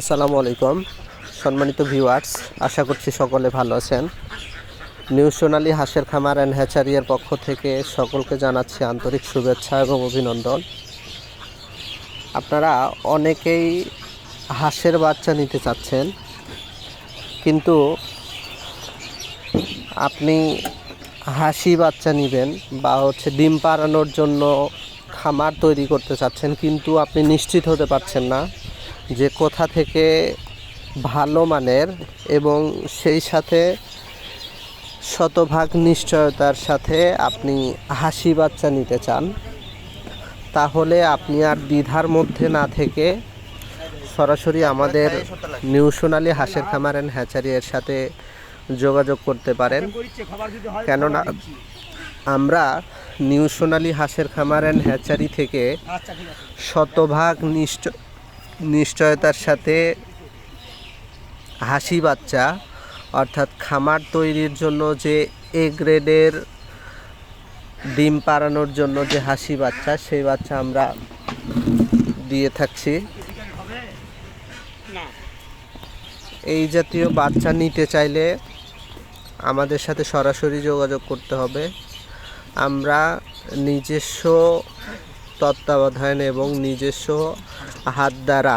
আসসালামু আলাইকুম, সম্মানিত ভিউয়ার্স, আশা করছি সকলে ভালো আছেন। নিউ সোনালী হাঁসের খামার অ্যান্ড হ্যাচারিয়ার পক্ষ থেকে সকলকে জানাচ্ছি আন্তরিক শুভেচ্ছা এবং অভিনন্দন। আপনারা অনেকেই হাঁসের বাচ্চা নিতে চাচ্ছেন, কিন্তু আপনি হাসি বাচ্চা নেবেন বা হচ্ছে ডিম পাড়ানোর জন্য খামার তৈরি করতে চাচ্ছেন, কিন্তু আপনি নিশ্চিত হতে পারছেন না। যে কোথা থেকে ভালো মানের এবং সেই সাথে শতভাগ নিশ্চয়তার সাথে আপনি হাসি বাচ্চা নিতে চান তাহলে আপনি আর দ্বিধার মধ্যে না থেকে সরাসরি আমাদের নিউ সোনালী হাঁসের খামার অ্যান্ড হ্যাচারি এর সাথে যোগাযোগ করতে পারেন। কেননা আমরা নিউ সোনালী হাঁসের খামার অ্যান্ড হ্যাচারি থেকে শতভাগ নিশ্চয় নিশ্চয়তার সাথে হাসি বাচ্চা, অর্থাৎ খামার তৈরির জন্য যে এ গ্রেডের ডিম পাড়ানোর জন্য যে হাসি বাচ্চা, সেই বাচ্চা আমরা দিয়ে থাকছি। এই জাতীয় বাচ্চা নিতে চাইলে আমাদের সাথে সরাসরি যোগাযোগ করতে হবে। আমরা নিজস্ব তত্ত্বাবধান এবং নিজস্ব হাত দ্বারা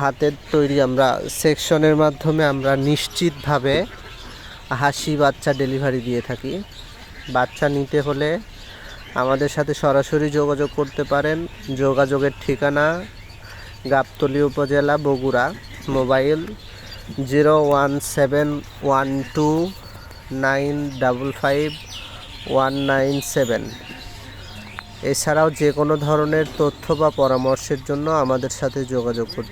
হাতের তৈরি আমরা সেকশনের মাধ্যমে আমরা নিশ্চিতভাবে হাসি বাচ্চা ডেলিভারি দিয়ে থাকি। বাচ্চা নিতে হলে আমাদের সাথে সরাসরি যোগাযোগ করতে পারেন। যোগাযোগের ঠিকানা গাবতলী উপজেলা Bogura, mobile zero one seven one two nine double five one nine seven. এছাড়াও যে কোনো ধরনের তথ্য বা পরামর্শের জন্য আমাদের সাথে যোগাযোগ করতে